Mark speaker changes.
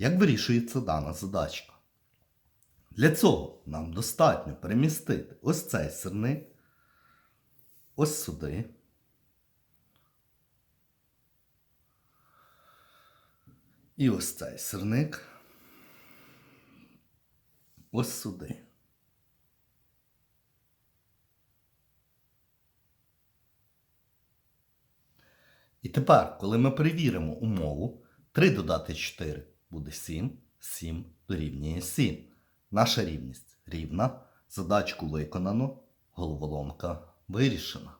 Speaker 1: Як вирішується дана задачка? Для цього нам достатньо перемістити ось цей сирник, ось сюди. І ось цей сирник. Ось сюди. І тепер, коли ми перевіримо умову, 3 додати 4 буде 7, 7 дорівнює 7. Наша рівність рівна, задачку виконано, головоломка вирішена.